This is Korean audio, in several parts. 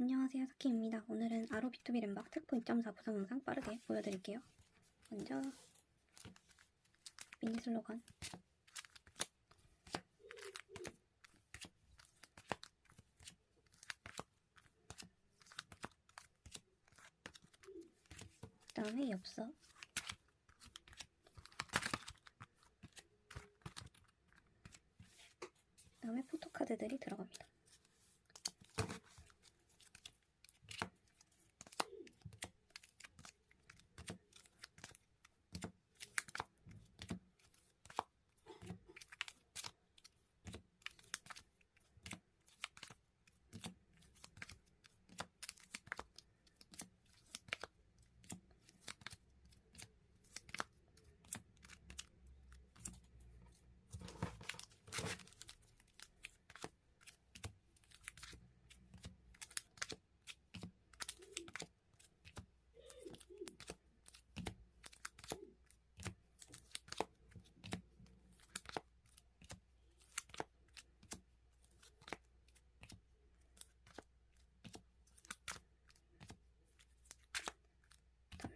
안녕하세요 사키입니다. 오늘은 아로 B2B 램박 특포 2.4 구성 영상 빠르게 보여드릴게요. 먼저 미니 슬로건 그 다음에 엽서 그 다음에 포토카드들이 들어갑니다.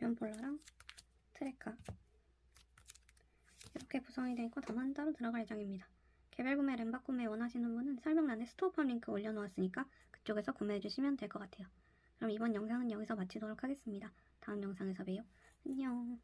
면 폴러랑 트래커 이렇게 구성이 되어 있고 다만 따로 들어갈 예정입니다. 개별 구매 램박 구매 원하시는 분은 설명란에 스토어팜 링크 올려놓았으니까 그쪽에서 구매해주시면 될 것 같아요. 그럼 이번 영상은 여기서 마치도록 하겠습니다. 다음 영상에서 봬요. 안녕.